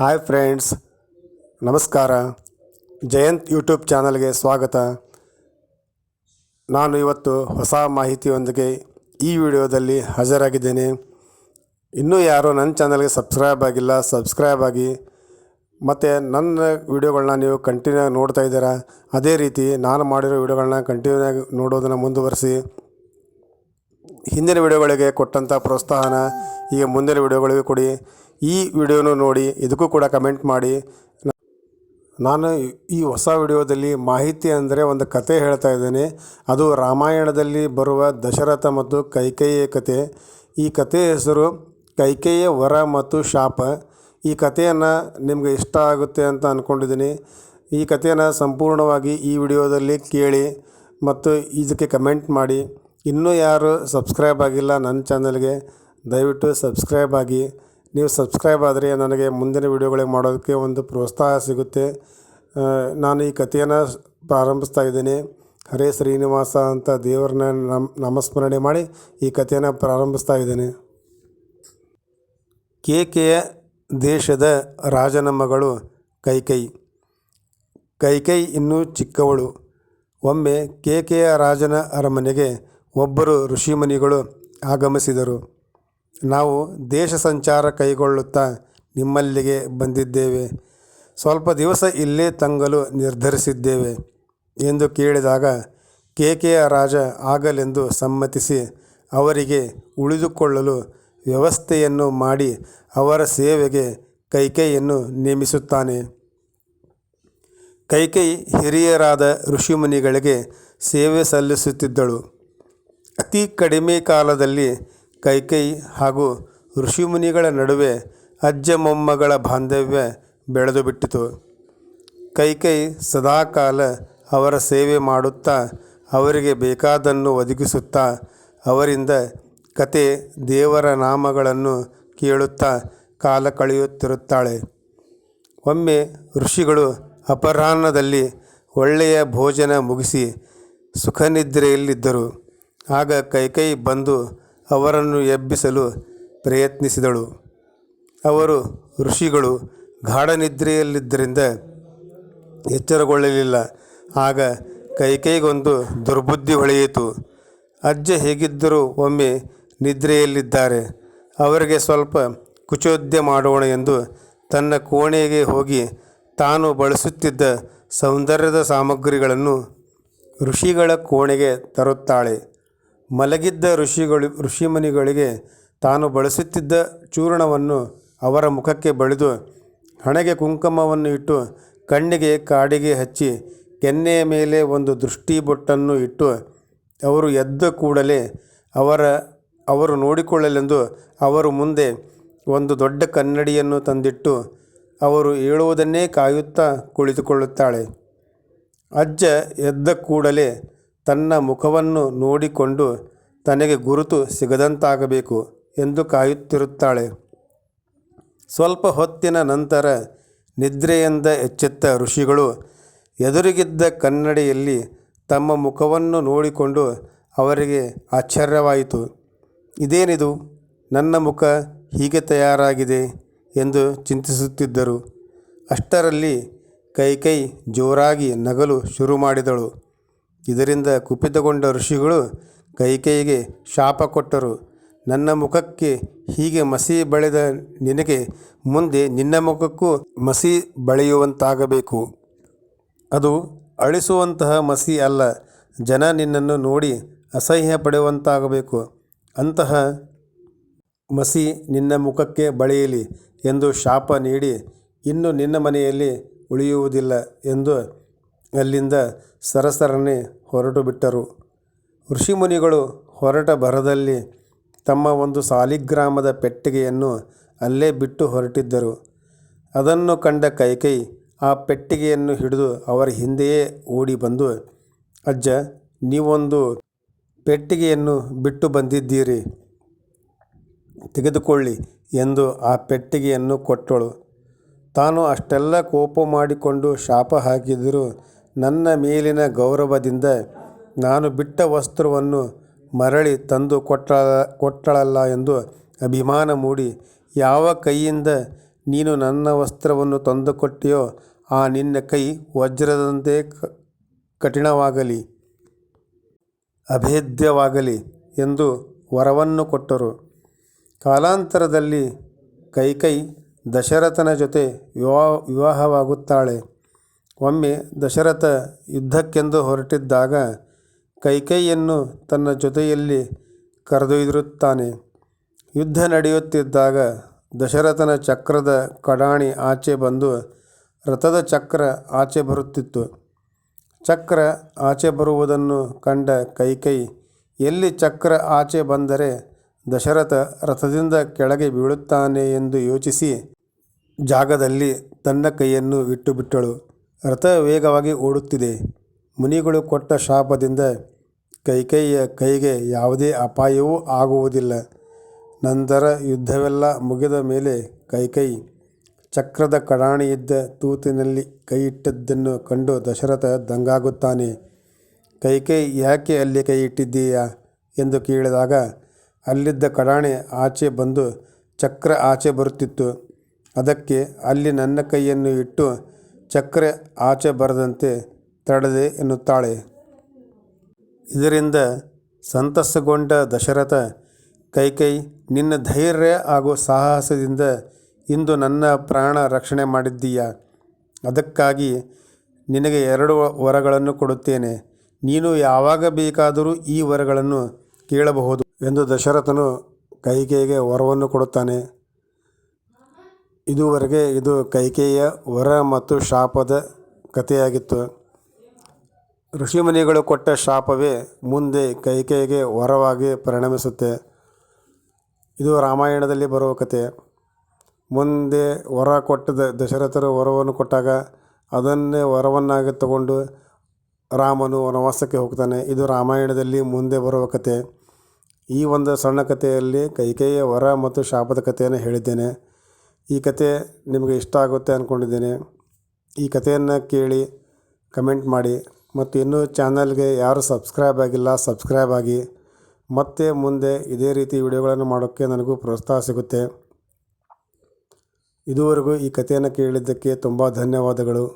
Hi friends, ನಮಸ್ಕಾರ. Jayant YouTube ಚಾನಲ್ಗೆ ಸ್ವಾಗತ. ನಾನು ಇವತ್ತು ಹೊಸ ಮಾಹಿತಿಯೊಂದಿಗೆ ಈ ವಿಡಿಯೋದಲ್ಲಿ ಹಾಜರಾಗಿದ್ದೇನೆ. ಇನ್ನೂ ಯಾರು ನನ್ನ ಚಾನಲ್ಗೆ ಸಬ್ಸ್ಕ್ರೈಬ್ ಆಗಿಲ್ಲ, ಸಬ್ಸ್ಕ್ರೈಬ್ ಆಗಿ. ಮತ್ತು ನನ್ನ ವಿಡಿಯೋಗಳನ್ನ ನೀವು ಕಂಟಿನ್ಯೂ ಆಗಿ ನೋಡ್ತಾ ಇದ್ದೀರಾ, ಅದೇ ರೀತಿ ನಾನು ಮಾಡಿರೋ ವಿಡಿಯೋಗಳನ್ನ ಕಂಟಿನ್ಯೂ ಆಗಿ ನೋಡೋದನ್ನು ಮುಂದುವರಿಸಿ. ಹಿಂದಿನ ವಿಡಿಯೋಗಳಿಗೆ ಕೊಟ್ಟಂಥ ಪ್ರೋತ್ಸಾಹನ ಈಗ ಮುಂದಿನ ವಿಡಿಯೋಗಳಿಗೆ ಕೊಡಿ. ಈ ವಿಡಿಯೋನು ನೋಡಿ, ಇದಕ್ಕೂ ಕೂಡ ಕಮೆಂಟ್ ಮಾಡಿ. ನಾನು ಈ ಹೊಸ ವಿಡಿಯೋದಲ್ಲಿ ಮಾಹಿತಿ ಅಂದರೆ ಒಂದು ಕತೆ ಹೇಳ್ತಾ ಇದ್ದೇನೆ. ಅದು ರಾಮಾಯಣದಲ್ಲಿ ಬರುವ ದಶರಥ ಮತ್ತು ಕೈಕೇಯಿಯ ಕತೆ. ಈ ಕಥೆಯ ಹೆಸರು ಕೈಕೇಯಿಯ ವರ ಮತ್ತು ಶಾಪ. ಈ ಕಥೆಯನ್ನು ನಿಮಗೆ ಇಷ್ಟ ಆಗುತ್ತೆ ಅಂತ ಅಂದ್ಕೊಂಡಿದ್ದೀನಿ ಈ ಕಥೆಯನ್ನು ಸಂಪೂರ್ಣವಾಗಿ ಈ ವಿಡಿಯೋದಲ್ಲಿ ಕೇಳಿ ಮತ್ತು ಇದಕ್ಕೆ ಕಮೆಂಟ್ ಮಾಡಿ. ಇನ್ನೂ ಯಾರು ಸಬ್ಸ್ಕ್ರೈಬ್ ಆಗಿಲ್ಲ ನನ್ನ ಚಾನಲ್ಗೆ ದಯವಿಟ್ಟು ಸಬ್ಸ್ಕ್ರೈಬ್ ಆಗಿ. ನೀವು ಸಬ್ಸ್ಕ್ರೈಬ್ ಆದರೆ ನನಗೆ ಮುಂದಿನ ವಿಡಿಯೋಗಳಿಗೆ ಮಾಡೋದಕ್ಕೆ ಒಂದು ಪ್ರೋತ್ಸಾಹ ಸಿಗುತ್ತೆ. ನಾನು ಈ ಕಥೆಯನ್ನು ಪ್ರಾರಂಭಿಸ್ತಾ ಇದ್ದೀನಿ. ಹರೇ ಶ್ರೀನಿವಾಸ ಅಂತ ದೇವರನ್ನ ನಮ್, ನಾಮಸ್ಮರಣೆ ಮಾಡಿ ಈ ಕಥೆಯನ್ನು ಪ್ರಾರಂಭಿಸ್ತಾ ಇದ್ದೇನೆ. ಕೇಕೆಯ ದೇಶದ ರಾಜನ ಮಗಳು ಕೈಕೈ. ಕೈಕೈ ಇನ್ನೂ ಚಿಕ್ಕವಳು. ಒಮ್ಮೆ ಕೇಕೆಯ ರಾಜನ ಅರಮನೆಗೆ ಒಬ್ಬರು ಋಷಿಮುನಿಗಳು ಆಗಮಿಸಿದರು. ನಾವು ದೇಶ ಸಂಚಾರ ಕೈಗೊಳ್ಳುತ್ತಾ ನಿಮ್ಮಲ್ಲಿಗೆ ಬಂದಿದ್ದೇವೆ. ಸ್ವಲ್ಪ ದಿವಸ ಇಲ್ಲೇ ತಂಗಲು ನಿರ್ಧರಿಸಿದ್ದೇವೆ ಎಂದು ಕೇಳಿದಾಗ ಕೇಕೆಯ ರಾಜ ಆಗಲೆಂದು ಸಮ್ಮತಿಸಿ ಅವರಿಗೆ ಉಳಿದುಕೊಳ್ಳಲು ವ್ಯವಸ್ಥೆಯನ್ನು ಮಾಡಿ ಅವರ ಸೇವೆಗೆ ಕೈಕೈಯನ್ನು ನೇಮಿಸುತ್ತಾನೆ. ಕೈಕೈ ಹಿರಿಯರಾದ ಋಷಿಮುನಿಗಳಿಗೆ ಸೇವೆ ಸಲ್ಲಿಸುತ್ತಿದ್ದಳು. ಅತಿ ಕಡಿಮೆ ಕಾಲದಲ್ಲಿ ಕೈಕೈ ಹಾಗೂ ಋಷಿಮುನಿಗಳ ನಡುವೆ ಅಜ್ಜ ಮೊಮ್ಮಗಳ ಬಾಂಧವ್ಯ ಬೆಳೆದು ಬಿಟ್ಟಿತು. ಕೈಕೈ ಸದಾಕಾಲ ಅವರ ಸೇವೆ ಮಾಡುತ್ತಾ, ಅವರಿಗೆ ಬೇಕಾದನ್ನು ಒದಗಿಸುತ್ತಾ, ಅವರಿಂದ ಕತೆ ದೇವರ ನಾಮಗಳನ್ನು ಕೇಳುತ್ತಾ ಕಾಲ ಕಳೆಯುತ್ತಿರುತ್ತಾಳೆ. ಒಮ್ಮೆ ಋಷಿಗಳು ಅಪರಾಹ್ನದಲ್ಲಿ ಒಳ್ಳೆಯ ಭೋಜನ ಮುಗಿಸಿ ಸುಖನಿದ್ರೆಯಲ್ಲಿದ್ದರು. ಆಗ ಕೈಕೈ ಬಂದು ಅವರನ್ನು ಎಬ್ಬಿಸಲು ಪ್ರಯತ್ನಿಸಿದಳು. ಅವರು ಋಷಿಗಳು ಗಾಢನಿದ್ರೆಯಲ್ಲಿದ್ದರಿಂದ ಎಚ್ಚರಗೊಳ್ಳಲಿಲ್ಲ. ಆಗ ಕೈಕೈಗೊಂದು ದುರ್ಬುದ್ಧಿ ಹೊಳೆಯಿತು. ಅಜ್ಜ ಹೇಗಿದ್ದರೂ ಒಮ್ಮೆ ನಿದ್ರೆಯಲ್ಲಿದ್ದಾರೆ. ಅವರಿಗೆ ಸ್ವಲ್ಪ ಕುಚೋದ್ಯ ಮಾಡೋಣ ಎಂದು ತನ್ನ ಕೋಣೆಗೆ ಹೋಗಿ ತಾನು ಬಳಸುತ್ತಿದ್ದ ಸೌಂದರ್ಯದ ಸಾಮಗ್ರಿಗಳನ್ನು ಋಷಿಗಳ ಕೋಣೆಗೆ ತರುತ್ತಾಳೆ. ಮಲಗಿದ್ದ ಋಷಿಗಳು, ಋಷಿಮುನಿಗಳಿಗೆ ತಾನು ಬಳಸುತ್ತಿದ್ದ ಚೂರ್ಣವನ್ನು ಅವರ ಮುಖಕ್ಕೆ ಬಳಿದು ಹಣೆಗೆ ಕುಂಕುಮವನ್ನು ಇಟ್ಟು ಕಣ್ಣಿಗೆ ಕಾಡಿಗೆ ಹಚ್ಚಿ ಕೆನ್ನೆಯ ಮೇಲೆ ಒಂದು ದೃಷ್ಟಿ ಬೊಟ್ಟನ್ನು ಇಟ್ಟು ಅವರು ಎದ್ದ ಕೂಡಲೇ ಅವರ, ಅವರು ನೋಡಿಕೊಳ್ಳಲೆಂದು ಅವರು ಮುಂದೆ ಒಂದು ದೊಡ್ಡ ಕನ್ನಡಿಯನ್ನು ತಂದಿಟ್ಟು ಅವರು ಹೇಳುವುದನ್ನೇ ಕಾಯುತ್ತಾ ಕುಳಿತುಕೊಳ್ಳುತ್ತಾಳೆ. ಅಜ್ಜ ಎದ್ದ ಕೂಡಲೇ ತನ್ನ ಮುಖವನ್ನು ನೋಡಿಕೊಂಡು ತನಗೆ ಗುರುತು ಸಿಗದಂತಾಗಬೇಕು ಎಂದು ಕಾಯುತ್ತಿರುತ್ತಾಳೆ. ಸ್ವಲ್ಪ ಹೊತ್ತಿನ ನಂತರ ನಿದ್ರೆಯಿಂದ ಎಚ್ಚೆತ್ತ ಋಷಿಗಳು ಎದುರಿಗಿದ್ದ ಕನ್ನಡಿಯಲ್ಲಿ ತಮ್ಮ ಮುಖವನ್ನು ನೋಡಿಕೊಂಡು ಅವರಿಗೆ ಆಶ್ಚರ್ಯವಾಯಿತು. ಇದೇನಿದು? ನನ್ನ ಮುಖ ಹೀಗೆ ತಯಾರಾಗಿದೆ ಎಂದು ಚಿಂತಿಸುತ್ತಿದ್ದರು. ಅಷ್ಟರಲ್ಲಿ ಕೈಕೈ ಜೋರಾಗಿ ನಗಲು ಶುರು ಮಾಡಿದಳು. ಇದರಿಂದ ಕುಪಿತಗೊಂಡ ಋಷಿಗಳು ಕೈಕೈಗೆ ಶಾಪ ಕೊಟ್ಟರು. ನನ್ನ ಮುಖಕ್ಕೆ ಹೀಗೆ ಮಸಿ ಬಳೆದ ನಿನಗೆ ಮುಂದೆ ನಿನ್ನ ಮುಖಕ್ಕೂ ಮಸಿ ಬಳೆಯುವಂತಾಗಬೇಕು. ಅದು ಅಳಿಸುವಂತಹ ಮಸಿ ಅಲ್ಲ. ಜನ ನಿನ್ನನ್ನು ನೋಡಿ ಅಸಹ್ಯ ಪಡೆಯುವಂತಾಗಬೇಕು ಅಂತಹ ಮಸಿ ನಿನ್ನ ಮುಖಕ್ಕೆ ಬಳೆಯಲಿ ಎಂದು ಶಾಪ ನೀಡಿ ಇನ್ನು ನಿನ್ನ ಮನೆಯಲ್ಲಿ ಉಳಿಯುವುದಿಲ್ಲ ಎಂದು ಅಲ್ಲಿಂದ ಸರಸರನೆ ಹೊರಟು ಬಿಟ್ಟರು. ಋಷಿಮುನಿಗಳು ಹೊರಟ ಭರದಲ್ಲಿ ತಮ್ಮ ಒಂದು ಸಾಲಿಗ್ರಾಮದ ಪೆಟ್ಟಿಗೆಯನ್ನು ಅಲ್ಲೇ ಬಿಟ್ಟು ಹೊರಟಿದ್ದರು. ಅದನ್ನು ಕಂಡ ಕೈಕೈ ಆ ಪೆಟ್ಟಿಗೆಯನ್ನು ಹಿಡಿದು ಅವರ ಹಿಂದೆಯೇ ಓಡಿ ಬಂದು, ಅಜ್ಜ, ನೀವೊಂದು ಪೆಟ್ಟಿಗೆಯನ್ನು ಬಿಟ್ಟು ಬಂದಿದ್ದೀರಿ, ತೆಗೆದುಕೊಳ್ಳಿ ಎಂದು ಆ ಪೆಟ್ಟಿಗೆಯನ್ನು ಕೊಟ್ಟಳು. ತಾನು ಅಷ್ಟೆಲ್ಲ ಕೋಪ ಮಾಡಿಕೊಂಡು ಶಾಪ ಹಾಕಿದರೂ ನನ್ನ ಮೇಲಿನ ಗೌರವದಿಂದ ನಾನು ಬಿಟ್ಟ ವಸ್ತ್ರವನ್ನು ಮರಳಿ ತಂದು ಕೊಟ್ಟ ಕೊಟ್ಟಳಲ್ಲ ಎಂದು ಅಭಿಮಾನ ಮೂಡಿ, ಯಾವ ಕೈಯಿಂದ ನೀನು ನನ್ನ ವಸ್ತ್ರವನ್ನು ತಂದುಕೊಟ್ಟಿಯೋ ಆ ನಿನ್ನ ಕೈ ವಜ್ರದಂತೆ ಕಠಿಣವಾಗಲಿ, ಅಭೇದ್ಯವಾಗಲಿ ಎಂದು ವರವನ್ನು ಕೊಟ್ಟರು. ಕಾಲಾಂತರದಲ್ಲಿ ಕೈಕೈ ದಶರಥನ ಜೊತೆ ವಿವಾಹ, ವಿವಾಹವಾಗುತ್ತಾಳೆ. ಒಮ್ಮೆ ದಶರಥ ಯುದ್ಧಕ್ಕೆಂದು ಹೊರಟಿದ್ದಾಗ ಕೈಕೈಯನ್ನು ತನ್ನ ಜೊತೆಯಲ್ಲಿ ಕರೆದೊಯ್ದಿರುತ್ತಾನೆ. ಯುದ್ಧ ನಡೆಯುತ್ತಿದ್ದಾಗ ದಶರಥನ ಚಕ್ರದ ಕಡಾಣಿ ಆಚೆ ಬಂದು ರಥದ ಚಕ್ರ ಆಚೆ ಬರುತ್ತಿತ್ತು. ಚಕ್ರ ಆಚೆ ಬರುವುದನ್ನು ಕಂಡ ಕೈಕೈ, ಎಲ್ಲಿ ಚಕ್ರ ಆಚೆ ಬಂದರೆ ದಶರಥ ರಥದಿಂದ ಕೆಳಗೆ ಬೀಳುತ್ತಾನೆ ಎಂದು ಯೋಚಿಸಿ ಜಾಗದಲ್ಲಿ ತನ್ನ ಕೈಯನ್ನು ಇಟ್ಟುಬಿಟ್ಟಳು. ರಥ ವೇಗವಾಗಿ ಓಡುತ್ತಿದೆ. ಮುನಿಗಳು ಕೊಟ್ಟ ಶಾಪದಿಂದ ಕೈಕೈಯ ಕೈಗೆ ಯಾವುದೇ ಅಪಾಯವೂ ಆಗುವುದಿಲ್ಲ. ನಂತರ ಯುದ್ಧವೆಲ್ಲ ಮುಗಿದ ಮೇಲೆ ಕೈಕೈ ಚಕ್ರದ ಕಡಾಣಿಯಿದ್ದ ತೂತಿನಲ್ಲಿ ಕೈಯಿಟ್ಟದ್ದನ್ನು ಕಂಡು ದಶರಥ ದಂಗಾಗುತ್ತಾನೆ. ಕೈಕೈ, ಯಾಕೆ ಅಲ್ಲಿ ಕೈ ಇಟ್ಟಿದ್ದೀಯಾ ಎಂದು ಕೇಳಿದಾಗ ಅಲ್ಲಿದ್ದ ಕಡಾಣೆ ಆಚೆ ಬಂದು ಚಕ್ರ ಆಚೆ ಬರುತ್ತಿತ್ತು. ಅದಕ್ಕೆ ಅಲ್ಲಿ ನನ್ನ ಕೈಯನ್ನು ಇಟ್ಟು ಚಕ್ರ ಆಚೆ ಬರದಂತೆ ತಡೆದೆ ಎನ್ನುತ್ತಾಳೆ. ಇದರಿಂದ ಸಂತಸಗೊಂಡ ದಶರಥ, ಕೈಕೈ, ನಿನ್ನ ಧೈರ್ಯ ಹಾಗೂ ಸಾಹಸದಿಂದ ಇಂದು ನನ್ನ ಪ್ರಾಣ ರಕ್ಷಣೆ ಮಾಡಿದ್ದೀಯ? ಅದಕ್ಕಾಗಿ ನಿನಗೆ ಎರಡು ವರಗಳನ್ನು ಕೊಡುತ್ತೇನೆ. ನೀನು ಯಾವಾಗ ಬೇಕಾದರೂ ಈ ವರಗಳನ್ನು ಕೇಳಬಹುದು ಎಂದು ದಶರಥನು ಕೈಕೈಗೆ ವರವನ್ನು ಕೊಡುತ್ತಾನೆ. ಇದುವರೆಗೆ ಇದು ಕೈಕೇಯಿಯ ವರ ಮತ್ತು ಶಾಪದ ಕಥೆಯಾಗಿತ್ತು. ಋಷಿಮುನಿಗಳು ಕೊಟ್ಟ ಶಾಪವೇ ಮುಂದೆ ಕೈಕೇಯಿಗೆ ವರವಾಗಿ ಪರಿಣಮಿಸುತ್ತೆ. ಇದು ರಾಮಾಯಣದಲ್ಲಿ ಬರುವ ಕಥೆ. ಮುಂದೆ ವರ ಕೊಟ್ಟದ ದಶರಥರು ವರವನ್ನು ಕೊಟ್ಟಾಗ ಅದನ್ನೇ ವರವನ್ನಾಗಿ ತಗೊಂಡು ರಾಮನು ವನವಾಸಕ್ಕೆ ಹೋಗ್ತಾನೆ. ಇದು ರಾಮಾಯಣದಲ್ಲಿ ಮುಂದೆ ಬರುವ ಕತೆ ಈ ಒಂದು ಸಣ್ಣ ಕಥೆಯಲ್ಲಿ ಕೈಕೇಯಿಯ ವರ ಮತ್ತು ಶಾಪದ ಕಥೆಯನ್ನು ಹೇಳಿದ್ದೇನೆ. ಈ ಕತೆ ನಿಮಗೆ ಇಷ್ಟ ಆಗುತ್ತೆ ಅಂದ್ಕೊಂಡಿದ್ದೇನೆ ಈ ಕಥೆಯನ್ನು ಕೇಳಿ, ಕಮೆಂಟ್ ಮಾಡಿ ಮತ್ತು ಇನ್ನೂ ಚಾನಲ್ಗೆ ಯಾರು ಸಬ್ಸ್ಕ್ರೈಬ್ ಆಗಿಲ್ಲ, ಸಬ್ಸ್ಕ್ರೈಬ್ ಆಗಿ. ಮತ್ತೆ ಮುಂದೆ ಇದೇ ರೀತಿ ವಿಡಿಯೋಗಳನ್ನು ಮಾಡೋಕ್ಕೆ ನನಗೂ ಪ್ರೋತ್ಸಾಹ ಸಿಗುತ್ತೆ. ಇದುವರೆಗೂ ಈ ಕಥೆಯನ್ನು ಕೇಳಿದ್ದಕ್ಕೆ ತುಂಬ ಧನ್ಯವಾದಗಳು.